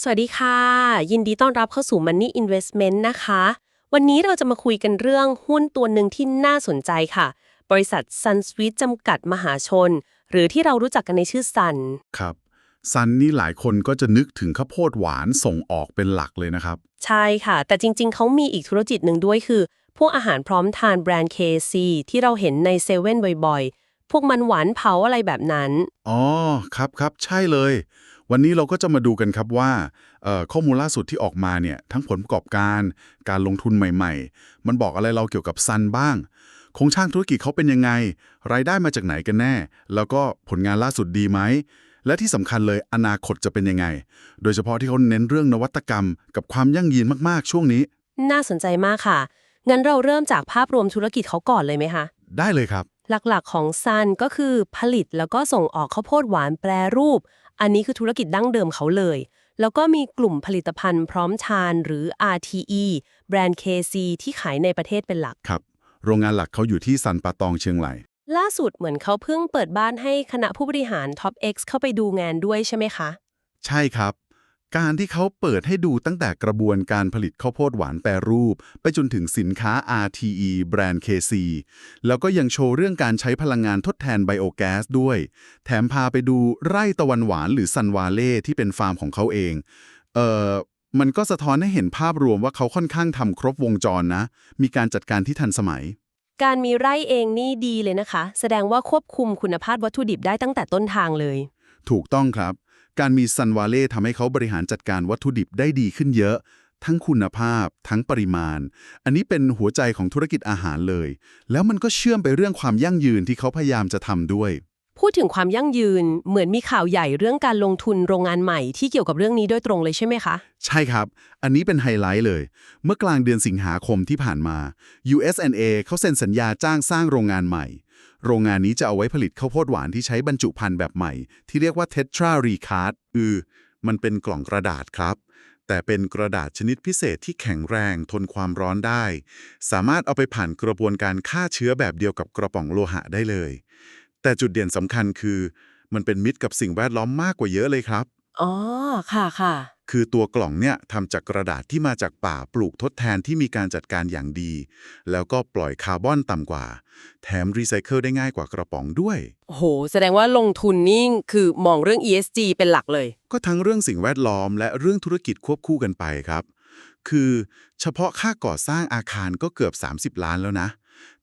สวัสดีค่ะ ยินดีต้อนรับเข้าสู่ Money Investment นะคะ วันนี้เราจะมาคุยกันเรื่องหุ้นตัวหนึ่งที่น่าสนใจค่ะ บริษัท Sun Sweet จำกัดมหาชน หรือที่เรารู้จักกันในชื่อ Sun ครับซันนี่หลายคนก็จะนึกถึงข้าวโพดหวานส่งออกเป็นหลักเลยนะครับ ใช่ค่ะ แต่จริงๆ เขามีอีกธุรกิจหนึ่งด้วยคือ พวกอาหารพร้อมทานแบรนด์ KC ที่เราเห็นในเซเว่นบ่อยๆ พวกมันหวานเผาอะไรแบบนั้น อ๋อ ครับครับใช่เลย วันนี้เราก็จะมาดูกันครับว่าเอ่อข้อมูลล่าสุดที่ออกมาเนี่ยทั้งผลประกอบการ การลงทุนใหม่ ๆ มันบอกอะไรเราเกี่ยวกับซันบ้างโครงสร้างธุรกิจเขาเป็นยังไง รายได้มาจากไหนกันแน่ แล้วก็ผลงานล่าสุดดีไหม และที่สำคัญเลยอนาคตจะเป็นยังไง โดยเฉพาะที่เขาเน้นเรื่องนวัตกรรม กับความยั่งยืนมากๆ ช่วงนี้ น่าสนใจมากค่ะ งั้นเราเริ่มจากภาพรวมธุรกิจเขาก่อนเลยไหมคะ ได้เลยครับ หลักๆของซันก็คือผลิตแล้วก็ส่งออกข้าวโพดหวานแปรรูป อันนี้คือธุรกิจดั้งเดิมเขาเลย แล้วก็มีกลุ่มผลิตภัณฑ์พร้อมทานหรือ RTE แบรนด์ KC ที่ขายในประเทศเป็นหลัก ครับ โรงงานหลักเขาอยู่ที่ซันปาตองเชียงใหม่ล่าสุดเหมือนเขาเพิ่งเปิดบ้านให้คณะผู้บริหาร Top X เข้าไปดูงานด้วยใช่ไหมคะ ใช่ครับ การที่เขาเปิดให้ดูตั้งแต่กระบวนการผลิตข้าวโพดหวานแปรรูป ไปจนถึงสินค้า RTE แบรนด์ KC แล้วก็ยังโชว์เรื่องการใช้พลังงานทดแทนไบโอแก๊สด้วย แถมพาไปดูไร่ตะวันหวานหรือซันวาเล่ที่เป็นฟาร์มของเขาเอง เอ่อ มันก็สะท้อนให้เห็นภาพรวมว่าเขาค่อนข้างทำครบวงจรนะ มีการจัดการที่ทันสมัย การมีไร่เองนี่ดีเลยนะคะ แสดงว่าควบคุมคุณภาพวัตถุดิบได้ตั้งแต่ต้นทางเลย ถูกต้องครับ การมีซันวาเล่ทำให้เขาบริหารจัดการวัตถุดิบได้ดีขึ้นเยอะ ทั้งคุณภาพ ทั้งปริมาณ อันนี้เป็นหัวใจของธุรกิจอาหารเลย แล้วมันก็เชื่อมไปเรื่องความยั่งยืนที่เขาพยายามจะทำด้วย พูดถึงความยั่งยืนเหมือนมีข่าวใหญ่เรื่องการลงทุนโรงงานใหม่ที่เกี่ยวกับเรื่องนี้โดยตรงเลยใช่ไหมคะ ใช่ครับ อันนี้เป็นไฮไลท์เลย เมื่อกลางเดือนสิงหาคมที่ผ่านมา USNA เขาเซ็นสัญญาจ้างสร้างโรงงานใหม่ โรงงานนี้จะเอาไว้ผลิตข้าวโพดหวานที่ใช้บรรจุภัณฑ์แบบใหม่ ที่เรียกว่า Tetra Recart อือ มันเป็นกล่องกระดาษครับ แต่เป็นกระดาษชนิดพิเศษที่แข็งแรงทนความร้อนได้ สามารถเอาไปผ่านกระบวนการฆ่าเชื้อแบบเดียวกับกระป๋องโลหะได้เลย แต่จุดเด่นสำคัญคือ มันเป็นมิตรกับสิ่งแวดล้อมมากกว่าเยอะเลยครับ อ๋อ ค่ะค่ะ คือตัวกล่องเนี่ยทำจากกระดาษที่มาจากป่าปลูกทดแทนที่มีการจัดการอย่างดี แล้วก็ปล่อยคาร์บอนต่ำกว่า แถมรีไซเคิลได้ง่ายกว่ากระป๋องด้วยโอ้โห แสดงว่าลงทุนนี่คือมองเรื่อง ESG เป็นหลักเลย ก็ทั้งเรื่องสิ่งแวดล้อมและเรื่องธุรกิจควบคู่กันไปครับ คือเฉพาะค่าก่อสร้างอาคารก็เกือบ 30 ล้านแล้วนะ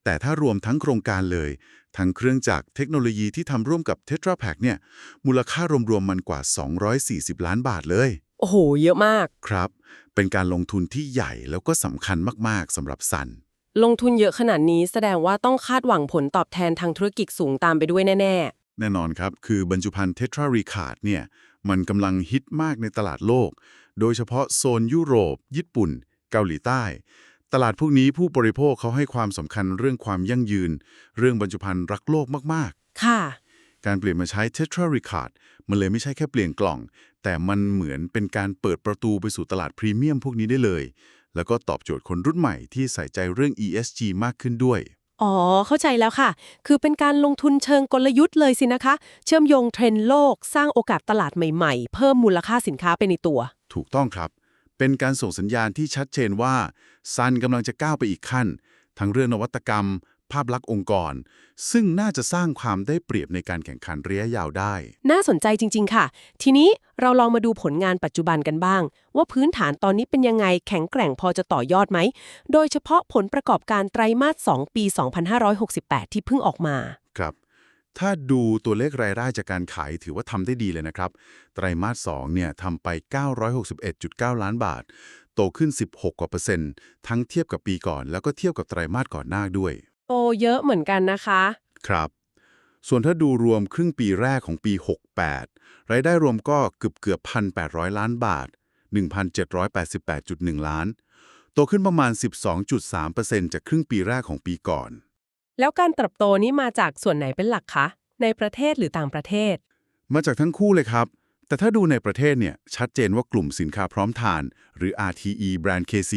แต่ถ้ารวมทั้งโครงการเลยทั้งเครื่องจักรเทคโนโลยีที่ทำร่วมกับ Tetra Pak เนี่ย มูลค่ารวมๆมันกว่า 240 ล้านบาทเลย โอ้โห เยอะมาก ครับ เป็นการลงทุนที่ใหญ่แล้วก็สำคัญมากๆสำหรับซัน ลงทุนเยอะขนาดนี้แสดงว่าต้องคาดหวังผลตอบแทนทางธุรกิจสูงตามไปด้วยแน่ แน่นอนครับ คือบรรจุภัณฑ์เทตรารีคาร์ดเนี่ย มันกำลังฮิตมากในตลาดโลก โดยเฉพาะโซนยุโรป ญี่ปุ่น เกาหลีใต้ ตลาดพวกนี้ผู้บริโภคเขาให้ความสำคัญเรื่องความยั่งยืน เรื่องบรรจุภัณฑ์รักโลกมากๆ ค่ะๆ การเปลี่ยนมาใช้เทตรารีคาร์ดมันเลยไม่ใช่แค่เปลี่ยนกล่อง แต่มันเหมือนเป็นการเปิดประตูไปสู่ตลาดพรีเมียมพวกนี้ได้เลย แล้วก็ตอบโจทย์คนรุ่นใหม่ที่ใส่ใจเรื่อง ESG มากขึ้นด้วย อ๋อ เข้าใจแล้วค่ะ คือเป็นการลงทุนเชิงกลยุทธ์เลยสินะคะ เชื่อมโยงเทรนด์โลก สร้างโอกาสตลาดใหม่ๆ เพิ่มมูลค่าสินค้าไปในตัว ถูกต้องครับ เป็นการส่งสัญญาณที่ชัดเจนว่าซันกำลังจะก้าวไปอีกขั้น ทั้งเรื่องนวัตกรรม ภาพลักษณ์องค์กร ซึ่งน่าจะสร้างความได้เปรียบในการแข่งขันระยะยาวได้ น่าสนใจจริง ๆ ค่ะ ทีนี้เราลองมาดูผลงานปัจจุบันกันบ้าง ว่าพื้นฐานตอนนี้เป็นยังไงแข็งแกร่งพอจะต่อยอดไหม โดยเฉพาะผลประกอบการไตรมาส 2 ปี 2568 ที่เพิ่งออกมา ครับ ถ้าดูตัวเลขรายได้จากการขายถือว่าทำได้ดีเลยนะครับ ไตรมาส 2 เนี่ยทำไป 961.9 ล้านบาท โตขึ้น 16กว่าเปอร์เซ็นต์ทั้งเทียบกับปีก่อน แล้วก็เทียบกับไตรมาสก่อนหน้าด้วย โตเยอะเหมือนกันนะคะ ครับ ส่วนถ้าดูรวมครึ่งปีแรกของปี 68 รายได้รวมก็เกือบเกือบ1,800 ล้านบาท 1,788.1 ล้าน โตขึ้นประมาณ 12.3%จากครึ่งปีแรกของปีก่อน แล้วการเติบโตนี้มาจากส่วนไหนเป็นหลักคะ ในประเทศหรือต่างประเทศ มาจากทั้งคู่เลยครับ แต่ถ้าดูในประเทศเนี่ยชัดเจนว่ากลุ่มสินค้าพร้อมทาน หรือ RTE แบรนด์ KC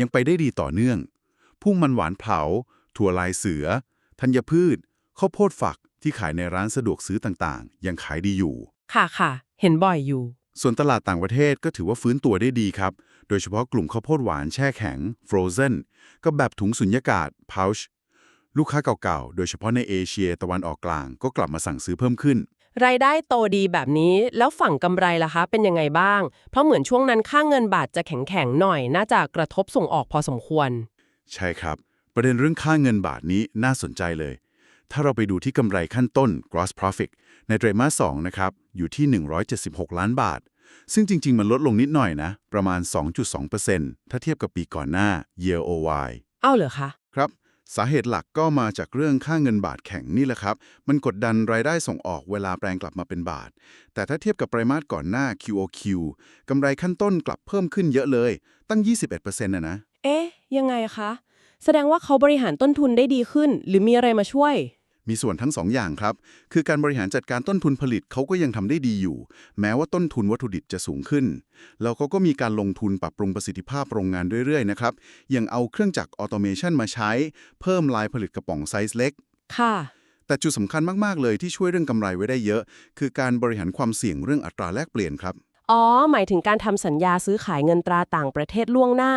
ยังไปได้ดีต่อเนื่อง พุ่งมันหวานเผา ถั่วลายเสือ ธัญพืช ข้าวโพดฝักที่ขายในร้านสะดวกซื้อต่างๆ ยังขายดีอยู่ ค่ะค่ะ เห็นบ่อยอยู่ ส่วนตลาดต่างประเทศก็ถือว่าฟื้นตัวได้ดีครับ โดยเฉพาะกลุ่มข้าวโพดหวานแช่แข็ง frozen กับแบบถุงสุญญากาศ pouch ลูกค้าเก่าๆ โดยเฉพาะในเอเชียตะวันออกกลางก็กลับมาสั่งซื้อเพิ่มขึ้น รายได้โตดีแบบนี้ แล้วฝั่งกำไรล่ะคะ เป็นยังไงบ้าง เพราะเหมือนช่วงนั้นค่าเงินบาทจะแข็งๆ หน่อย น่าจะกระทบส่งออกพอสมควร ใช่ครับ ประเด็นเรื่องค่าเงินบาทนี้น่าสนใจเลย ถ้าเราไปดูที่กำไรขั้นต้น gross profit ในไตรมาส2นะครับ อยู่ที่ 176 ล้านบาท ซึ่งจริง ๆ มันลดลงนิดหน่อยนะ ประมาณ 2.2%ถ้าเทียบกับปีก่อนหน้า year over y เอ้าเหรอคะ ครับ สาเหตุหลักก็มาจากเรื่องค่าเงินบาทแข็งนี่แหละครับ มันกดดันรายได้ส่งออกเวลาแปลงกลับมาเป็นบาท แต่ถ้าเทียบกับไตรมาสก่อนหน้า QOQ กำไรขั้นต้นกลับเพิ่มขึ้นเยอะเลย ตั้ง 21%นะนะ เอ๊ะ ยังไงคะ แสดงว่าเขาบริหารต้นทุนได้ดีขึ้น หรือมีอะไรมาช่วย มีส่วนทั้งสองอย่างครับ คือการบริหารจัดการต้นทุนผลิตเขาก็ยังทำได้ดีอยู่ แม้ว่าต้นทุนวัตถุดิบจะสูงขึ้น แล้วเขาก็มีการลงทุนปรับปรุงประสิทธิภาพโรงงานเรื่อยๆนะครับอย่างเอาเครื่องจักรออโตเมชันมาใช้ เพิ่มลายผลิตกระป๋องไซส์เล็ก ค่ะ แต่จุดสำคัญมากๆเลยที่ช่วยเรื่องกำไรไว้ได้เยอะ คือการบริหารความเสี่ยงเรื่องอัตราแลกเปลี่ยนครับ อ๋อ หมายถึงการทำสัญญาซื้อขายเงินตราต่างประเทศล่วงหน้า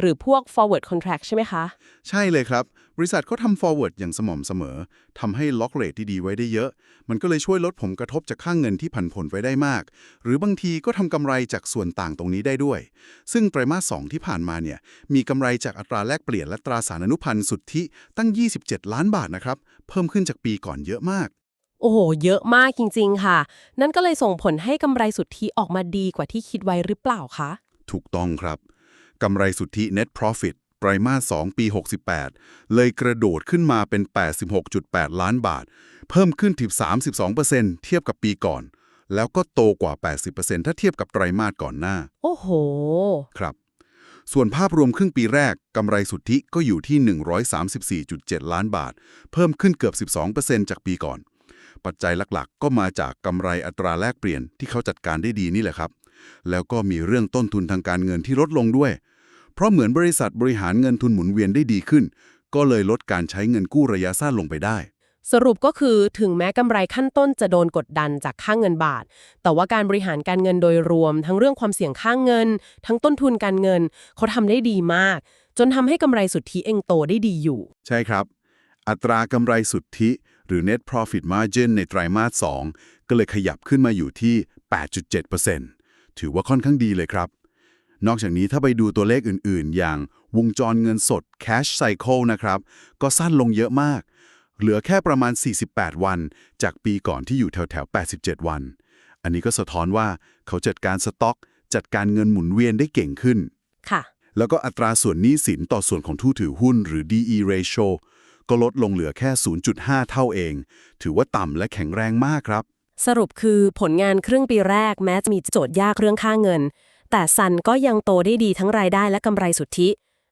หรือพวก forward contract ใช่ไหมคะ ใช่เลยครับ บริษัทเขาทำ forward อย่างสม่ำเสมอทำให้ล็อกเรทที่ดีไว้ได้เยอะ มันก็เลยช่วยลดผลกระทบจากค่างเงินที่ผันผวนไว้ได้มาก หรือบางทีก็ทำกำไรจากส่วนต่างตรงนี้ได้ด้วย ซึ่งไตรมาส 2 ที่ผ่านมาเนี่ยมีกำไรจากอัตราแลกเปลี่ยนและตราสารอนุพันธ์สุทธิตั้ง 27 ล้านบาทนะครับเพิ่มขึ้นจากปีก่อนเยอะมาก โอ้โห เยอะมากจริง ๆ ค่ะ นั่นก็เลยส่งผลให้กำไรสุทธิออกมาดีกว่าที่คิดไว้หรือเปล่าคะ ถูกต้องครับกำไรสุทธิ net profit ไตรมาส 2 ปี 68 เลยกระโดดขึ้นมาเป็น 86.8 ล้านบาท เพิ่มขึ้นถึง32%เทียบกับปีก่อน แล้วก็โตกว่า 80%ถ้าเทียบกับไตรมาสก่อนหน้า โอ้โห ครับ ส่วนภาพรวมครึ่งปีแรกกำไรสุทธิก็อยู่ที่ 134.7 ล้านบาท เพิ่มขึ้นเกือบ 12%จากปีก่อน ปัจจัยหลักๆ ก็มาจากกำไรอัตราแลกเปลี่ยนที่เขาจัดการได้ดีนี่แหละครับ แล้วก็มีเรื่องต้นทุนทางการเงินที่ลดลงด้วย เพราะเหมือนบริษัทบริหารเงินทุนหมุนเวียนได้ดีขึ้น ก็เลยลดการใช้เงินกู้ระยะสั้นลงไปได้ สรุปก็คือถึงแม้กำไรขั้นต้นจะโดนกดดันจากค่างเงินบาท แต่ว่าการบริหารการเงินโดยรวม ทั้งเรื่องความเสี่ยงค่างเงิน ทั้งต้นทุนการเงินเขาทำได้ดีมาก จนทำให้กำไรสุทธิเองโตได้ดีอยู่ ใช่ครับ อัตรากำไรสุทธิ หรือ net profit margin ในไตรมาส 2 ก็เลยขยับขึ้นมาอยู่ที่ 8.7%ถือว่าค่อนข้างดีเลยครับ นอกจากนี้ถ้าไปดูตัวเลขอื่นๆ อย่างวงจรเงินสด cash cycle นะครับ ก็สั้นลงเยอะมาก เหลือแค่ประมาณ 48 วัน จากปีก่อนที่อยู่แถวๆ 87 วัน อันนี้ก็สะท้อนว่าเขาจัดการสต็อก จัดการเงินหมุนเวียนได้เก่งขึ้น ค่ะ แล้วก็อัตราส่วนหนี้สินต่อส่วนของผู้ถือหุ้นหรือ DE ratio ก็ลดลงเหลือแค่ 0.5 เท่าเอง ถือว่าต่ำและแข็งแรงมากครับ สรุปคือผลงานครึ่งปีแรกแม้จะมีโจทย์ยากเรื่องค่าเงิน แต่ซันก็ยังโตได้ดีทั้งรายได้และกำไรสุทธิ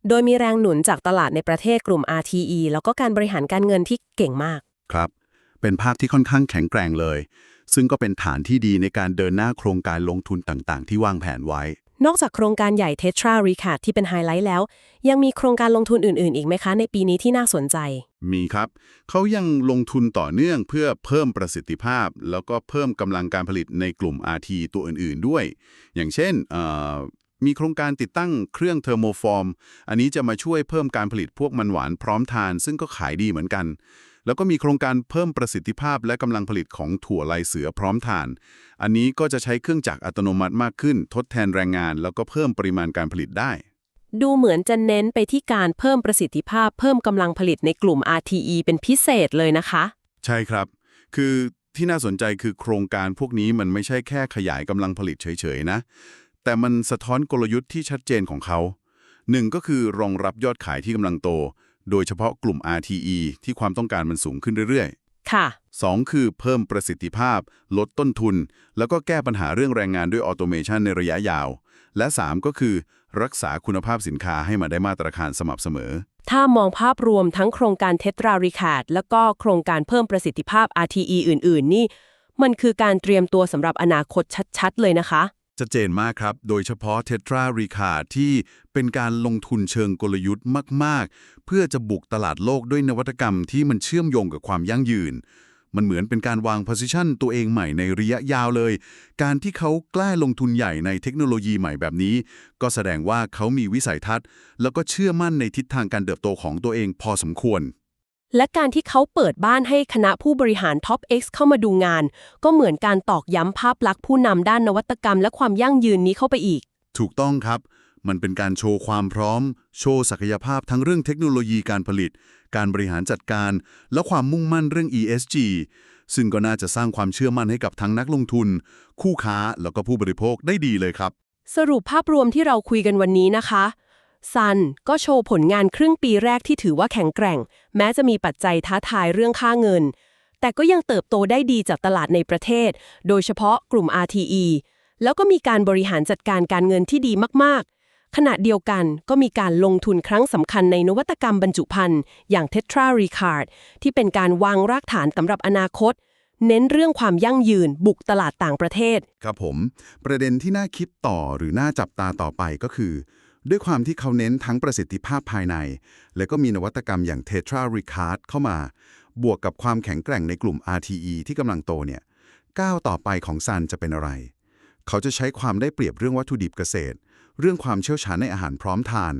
โดยมีแรงหนุนจากตลาดในประเทศกลุ่ม RTE แล้วก็การบริหารการเงินที่เก่งมาก ครับ เป็นภาพที่ค่อนข้างแข็งแกร่งเลย ซึ่งก็เป็นฐานที่ดีในการเดินหน้าโครงการลงทุนต่างๆ ที่วางแผนไว้ นอกจากโครงการใหญ่ Tetra Recap ที่เป็นไฮไลท์แล้ว ยังมีโครงการลงทุนอื่นๆ อีกไหมคะ ในปีนี้ที่น่าสนใจ มีครับ เขายังลงทุนต่อเนื่องเพื่อเพิ่มประสิทธิภาพ แล้วก็เพิ่มกำลังการผลิตในกลุ่ม RT ตัวอื่นๆด้วย อย่างเช่นมีโครงการติดตั้งเครื่องเทอร์โมฟอร์ม อันนี้จะมาช่วยเพิ่มการผลิตพวกมันหวานพร้อมทาน ซึ่งก็ขายดีเหมือนกัน แล้วก็มีโครงการเพิ่มประสิทธิภาพและกำลังผลิตของถั่วลายเสือพร้อมทาน อันนี้ก็จะใช้เครื่องจักรอัตโนมัติมากขึ้น ทดแทนแรงงาน แล้วก็เพิ่มปริมาณการผลิตได้ ดูเหมือนจะเน้นไปที่การเพิ่มประสิทธิภาพ เพิ่มกำลังผลิตในกลุ่ม RTE เป็นพิเศษเลยนะคะ ใช่ครับ คือที่น่าสนใจคือโครงการพวกนี้มันไม่ใช่แค่ขยายกำลังผลิตเฉยๆนะ แต่มันสะท้อนกลยุทธ์ที่ชัดเจนของเขาหนึ่งก็คือรองรับยอดขายที่กำลังโต โดยเฉพาะกลุ่ม RTE ที่ความต้องการมันสูงขึ้นเรื่อยค่ะๆ2คือเพิ่มประสิทธิภาพ ลดต้นทุน แล้วก็แก้ปัญหาเรื่องแรงงานด้วยออโตเมชันในระยะยาว และ 3 ก็คือ รักษาคุณภาพสินค้าให้มาได้มาตรฐานสม่ำเสมอ ถ้ามองภาพรวมทั้งโครงการ Tetra Recap แล้วก็โครงการเพิ่มประสิทธิภาพ RTE อื่น ๆ นี่ มันคือการเตรียมตัวสำหรับอนาคตชัด ๆ เลยนะคะ ชัดเจนมากครับ โดยเฉพาะ Tetra r e c a r d ที่เป็นการลงทุนเชิงกลยุทธ์มาก ๆ เพื่อจะบุกตลาดโลกด้วยนวัตกรรมที่มันเชื่อมโยงกับความยั่งยืน มันเหมือนเป็นการวาง position ตัวเองใหม่ในระยะยาวเลย การที่เขากล้าลงทุนใหญ่ในเทคโนโลยีใหม่แบบนี้ ก็แสดงว่าเขามีวิสัยทัศน์ แล้วก็เชื่อมั่นในทิศทางการเติบโตของตัวเองพอสมควร และการที่เขาเปิดบ้านให้คณะผู้บริหาร Top X เข้ามาดูงาน ก็เหมือนการตอกย้ำภาพลักษณ์ผู้นำด้านนวัตกรรมและความยั่งยืนนี้เข้าไปอีก ถูกต้องครับ มันเป็นการโชว์ความพร้อม โชว์ศักยภาพทั้งเรื่องเทคโนโลยีการผลิต การบริหารจัดการ และความมุ่งมั่นเรื่อง ESG ซึ่งก็น่าจะสร้างความเชื่อมั่นให้กับทั้งนักลงทุน คู่ค้าแล้วก็ผู้บริโภคได้ดีเลยครับ สรุปภาพรวมที่เราคุยกันวันนี้นะคะ ซันก็โชว์ผลงานครึ่งปีแรกที่ถือว่าแข็งแกร่ง แม้จะมีปัจจัยท้าทายเรื่องค่าเงิน แต่ก็ยังเติบโตได้ดีจากตลาดในประเทศ โดยเฉพาะกลุ่ม RTE แล้วก็มีการบริหารจัดการการเงินที่ดีมากๆ ขณะเดียวกันก็มีการลงทุนครั้งสำคัญในนวัตกรรมบรรจุภัณฑ์อย่าง Tetra Recard ที่เป็นการวางรากฐานสำหรับอนาคต เน้นเรื่องความยั่งยืน บุกตลาดต่างประเทศ ครับผม ประเด็นที่น่าคิดต่อหรือน่าจับตาต่อไปก็คือ ด้วยความที่เขาเน้นทั้งประสิทธิภาพภายใน และก็มีนวัตกรรมอย่าง Tetra Recard เข้ามา บวกกับความแข็งแกร่งในกลุ่ม RTE ที่กำลังโตเนี่ยก้าวต่อไปของซันจะเป็นอะไร เขาจะใช้ความได้เปรียบเรื่องวัตถุดิบเกษตร เรื่องความเชี่ยวชาญในอาหารพร้อมทาน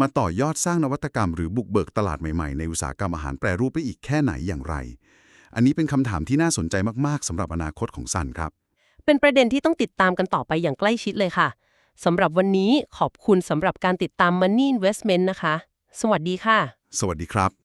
มาต่อยอดสร้างนวัตกรรมหรือบุกเบิกตลาดใหม่ๆ ในอุตสาหกรรมอาหารแปรรูปไปอีกแค่ไหนอย่างไร อันนี้เป็นคำถามที่น่าสนใจมากๆสำหรับอนาคตของซันครับ เป็นประเด็นที่ต้องติดตามกันต่อไปอย่างใกล้ชิดเลยค่ะ สำหรับวันนี้ขอบคุณสำหรับการติดตาม Money Investment นะคะ สวัสดีค่ะ สวัสดีครับ